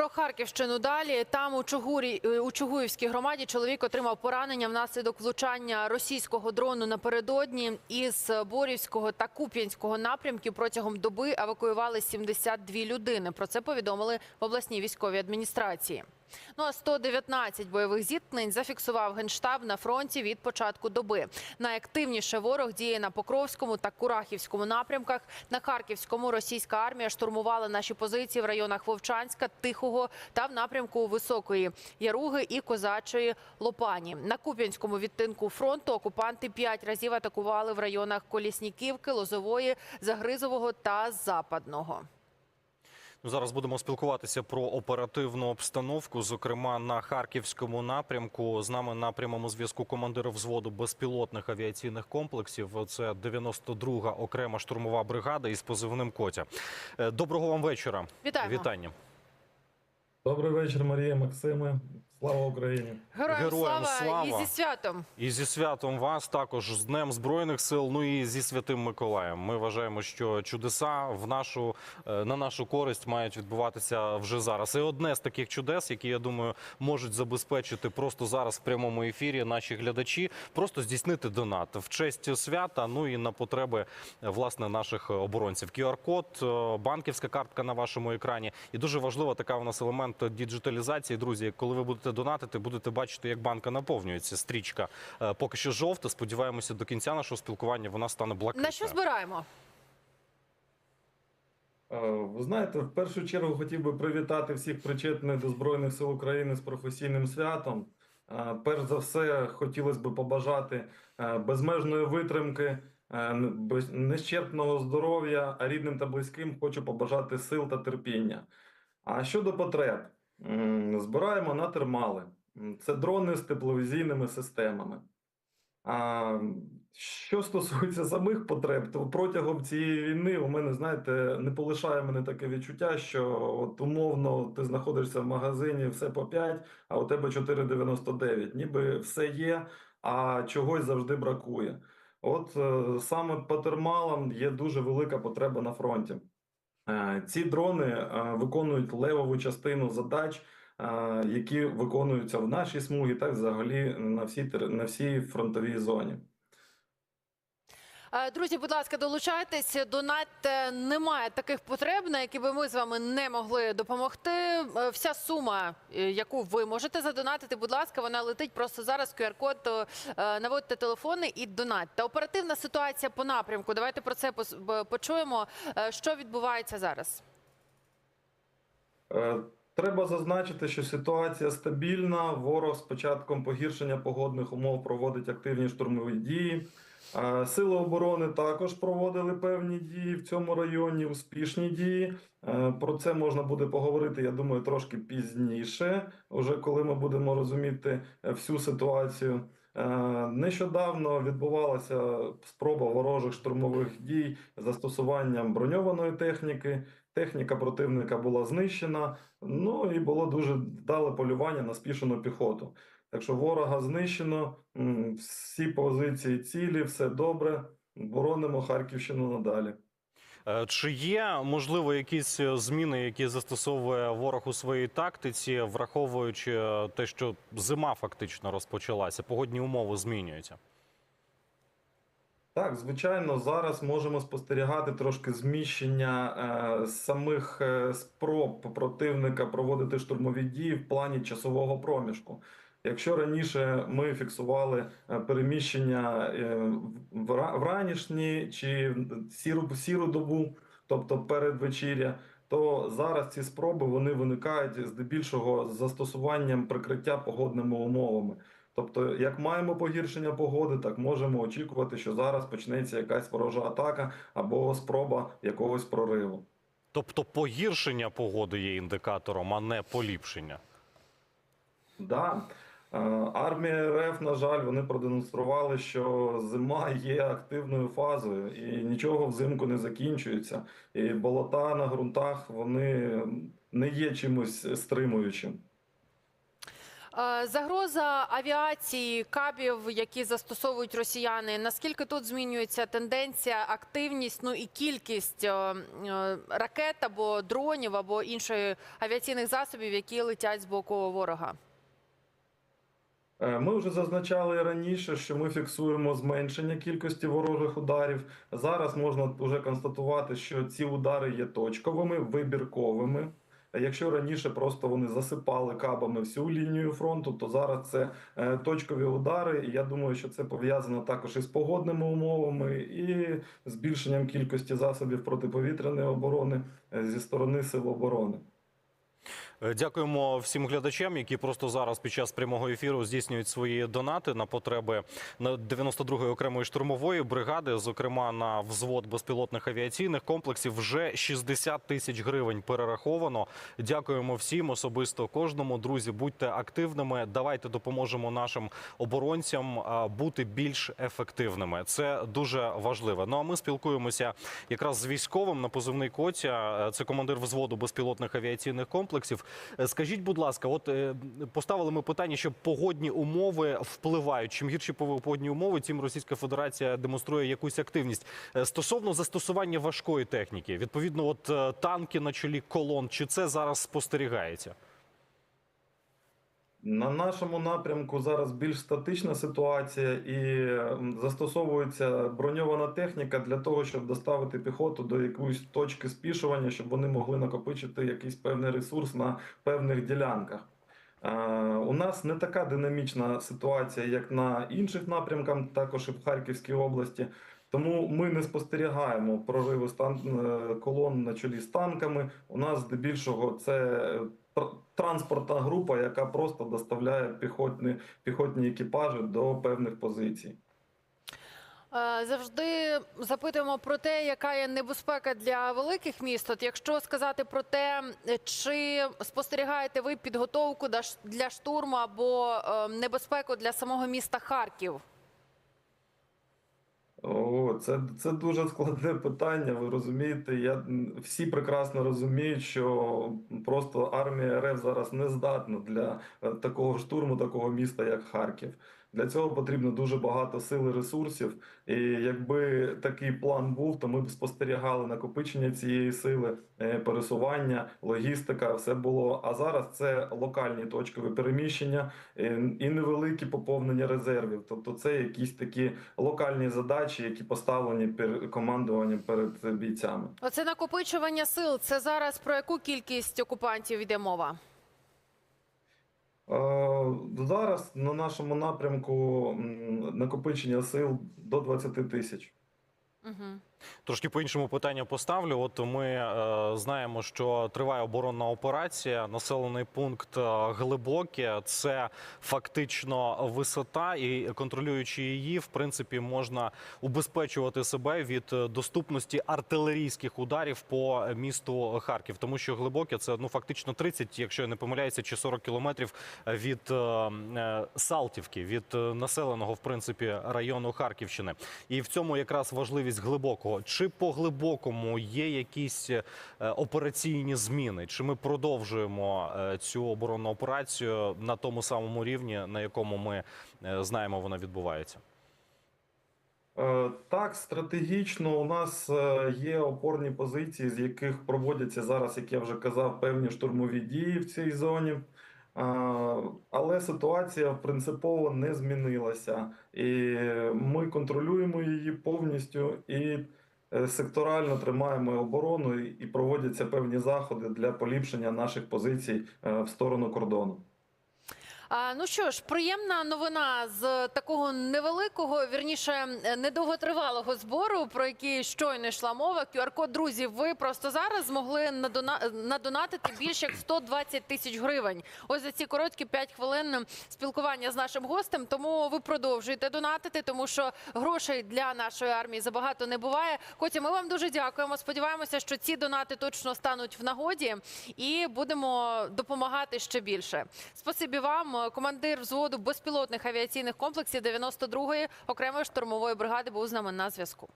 Про Харківщину далі. Там у Чугурі е, у Чугуївській громаді чоловік отримав поранення внаслідок влучання російського дрону напередодні. Із Борівського та Куп'янського напрямків протягом доби евакуювали 72 людини. Про це повідомили в обласній військовій адміністрації. Ну а 119 бойових зіткнень зафіксував генштаб на фронті від початку доби. Найактивніше ворог діє на Покровському та Курахівському напрямках. На Харківському російська армія штурмувала наші позиції в районах Вовчанська, Тихого та в напрямку Високої Яруги і Козачої Лопані. На Куп'янському відтинку фронту окупанти п'ять разів атакували в районах Колісніківки, Лозової, Загризового та Западного. Зараз будемо спілкуватися про оперативну обстановку, зокрема на харківському напрямку. З нами на прямому зв'язку командир взводу безпілотних авіаційних комплексів. Це 92-га окрема штурмова бригада із позивним Котя. Е, Доброго вам вечора. Вітаємо. Вітання. Добрий вечір, Марія Максиме. Слава Україні! Героям, Героям слава, і зі святом. І зі святом вас також з Днем Збройних сил. Ну і зі святим Миколаєм. Ми вважаємо, що чудеса в нашу е, на нашу користь мають відбуватися вже зараз. І одне з таких чудес, які я думаю, можуть забезпечити просто зараз в прямому ефірі наші глядачі, просто здійснити донат в честь свята. Ну і на потреби е, власне наших оборонців. QR-код, е, банківська картка на вашому екрані. І дуже важлива така у нас елемент діджиталізації. Друзі, коли ви будете донатити, будете бачити, як банка наповнюється. Стрічка е, поки що жовта. Сподіваємося, до кінця нашого спілкування вона стане блакитною. На що збираємо? Е, Ви знаєте, в першу чергу хотів би привітати всіх причетних до Збройних сил України з професійним святом. Е, Перш за все, хотілося б побажати безмежної витримки, нещерпного здоров'я, а рідним та близьким хочу побажати сил та терпіння. А щодо потреб, збираємо на термали. Це дрони з тепловізійними системами. А що стосується самих потреб, то протягом цієї війни у мене, знаєте, не полишає мене таке відчуття, що от умовно ти знаходишся в магазині, все по 5, а у тебе 4,99. Ніби все є, а чогось завжди бракує. От е, саме по термалам є дуже велика потреба на фронті. Е, Ці дрони е, виконують левову частину задач, е, які виконуються в нашій смузі, так взагалі на всій на всій фронтовій зоні. Е, Друзі, будь ласка, долучайтесь. Донатьте. Немає таких потреб, на які би ми з вами не могли допомогти. Е, Вся сума, е, яку ви можете задонатити, будь ласка, вона летить просто зараз. QR-код, наводьте телефони і донатьте. Оперативна ситуація по напрямку. Давайте про це почуємо. Що відбувається зараз? Треба зазначити, що ситуація стабільна. Ворог з початком погіршення погодних умов проводить активні штурмові дії. Сили оборони також проводили певні дії в цьому районі, успішні дії. Е, Про це можна буде поговорити, я думаю, трошки пізніше, уже коли ми будемо розуміти е, всю ситуацію. Е, Нещодавно відбувалася спроба ворожих штурмових дій застосуванням броньованої техніки. Техніка противника була знищена. Ну і було дуже вдале полювання на спішену піхоту. Так що ворога знищено, всі позиції цілі, все добре. Боронимо Харківщину надалі. Е, Чи є можливо якісь е, зміни, які застосовує ворог у своїй тактиці, враховуючи е, те, що зима фактично розпочалася, погодні умови змінюються? Так, звичайно, зараз можемо спостерігати трошки зміщення е, самих спроб противника проводити штурмові дії в плані часового проміжку. Якщо раніше ми фіксували е, переміщення е, в ра- вранішні чи в сіру, в сіру добу, тобто передвечір'я, то зараз ці спроби вони виникають здебільшого з застосуванням прикриття погодними умовами. Тобто, як маємо погіршення погоди, так можемо очікувати, що зараз почнеться якась ворожа атака або спроба якогось прориву. Тобто погіршення погоди є індикатором, а не поліпшення. Да. Е, Армія РФ, на жаль, вони продемонстрували, що зима є активною фазою і нічого взимку не закінчується. І болота на ґрунтах вони не є чимось стримуючим. Е, Загроза авіації, кабів, які застосовують росіяни. Наскільки тут змінюється тенденція, активність, ну і кількість е, ракет або дронів, або інших авіаційних засобів, які летять з боку ворога? Е, Ми вже зазначали раніше, що ми фіксуємо зменшення кількості ворожих ударів. Зараз можна вже констатувати, що ці удари є точковими, вибірковими. Якщо раніше просто вони засипали кабами всю лінію фронту, то зараз це е, точкові удари. І я думаю, що це пов'язано також із погодними умовами і збільшенням кількості засобів протиповітряної оборони е, зі сторони сил оборони. Е, Дякуємо всім глядачам, які просто зараз під час прямого ефіру здійснюють свої донати на потреби на 92-ї окремої штурмової бригади, зокрема на взвод безпілотних авіаційних комплексів. Вже 60 тисяч гривень перераховано. Дякуємо всім, особисто кожному. Друзі, будьте активними. Давайте допоможемо нашим оборонцям бути більш ефективними. Це дуже важливо. Ну а ми спілкуємося якраз з військовим на позивний Котя. Е, Це командир взводу безпілотних авіаційних комплексів. Е, Скажіть, будь ласка, от е, поставили ми питання, що погодні умови впливають. Чим гірші погодні умови, тим Російська Федерація демонструє якусь активність Е, стосовно застосування важкої техніки. Відповідно, от танки на чолі колон, чи це зараз спостерігається? На нашому напрямку зараз більш статична ситуація і застосовується броньована техніка для того, щоб доставити піхоту до якоїсь точки спішування, щоб вони могли накопичити якийсь певний ресурс на певних ділянках. Е, У нас не така динамічна ситуація, як на інших напрямках, також і в Харківській області. Тому ми не спостерігаємо прориви е, колон на чолі з танками. У нас здебільшого це транспортна група, яка просто доставляє піхотні, піхотні екіпажі до певних позицій. Е, Завжди запитуємо про те, яка є небезпека для великих міст. От якщо сказати про те, чи спостерігаєте ви підготовку для штурму або е, небезпеку для самого міста Харків? О, це, це дуже складне питання. Ви розумієте? Я всі прекрасно розуміють, що просто армія РФ зараз не здатна для е, такого штурму, такого міста, як Харків. Для цього потрібно дуже багато сил і ресурсів. І якби такий план був, то ми б спостерігали накопичення цієї сили, е, пересування, логістика, все було. А зараз це локальні точкові переміщення е, і невеликі поповнення резервів. Тобто, це якісь такі локальні задачі, які поставлені пер- командуванням перед бійцями. Оце накопичування сил. Це зараз про яку кількість окупантів йде мова? Зараз на нашому напрямку накопичення сил до 20 тисяч. Трошки по іншому питання поставлю. От ми е, знаємо, що триває оборонна операція. Населений пункт е, Глибоке. Це фактично висота, і контролюючи її, в принципі, можна убезпечувати себе від доступності артилерійських ударів по місту Харків, тому що глибоке це ну фактично 30, якщо я не помиляюся, чи 40 кілометрів від е, е, Салтівки, від е, населеного в принципі району Харківщини. І в цьому якраз важливість глибокого. Чи по глибокому є якісь е, операційні зміни? Чи ми продовжуємо е, цю оборонну операцію на тому самому рівні, на якому ми е, знаємо, вона відбувається? Так, стратегічно у нас є опорні позиції, з яких проводяться зараз, як я вже казав, певні штурмові дії в цій зоні. Але ситуація принципово не змінилася, і ми контролюємо її повністю і е, секторально тримаємо оборону і і проводяться певні заходи для поліпшення наших позицій е, в сторону кордону. Ну що ж, приємна новина з такого невеликого, вірніше недовготривалого збору, про який щойно йшла мова. QR-код, друзі, ви просто зараз змогли надона- надонатити більше як 120 тисяч гривень. Ось за ці короткі 5 хвилин спілкування з нашим гостем. Тому ви продовжуєте донатити, тому що грошей для нашої армії забагато не буває. Котя, ми вам дуже дякуємо. Сподіваємося, що ці донати точно стануть в нагоді і будемо допомагати ще більше. Спасибі вам, командир взводу безпілотних авіаційних комплексів 92-ї окремої штурмової бригади, був з нами на зв'язку.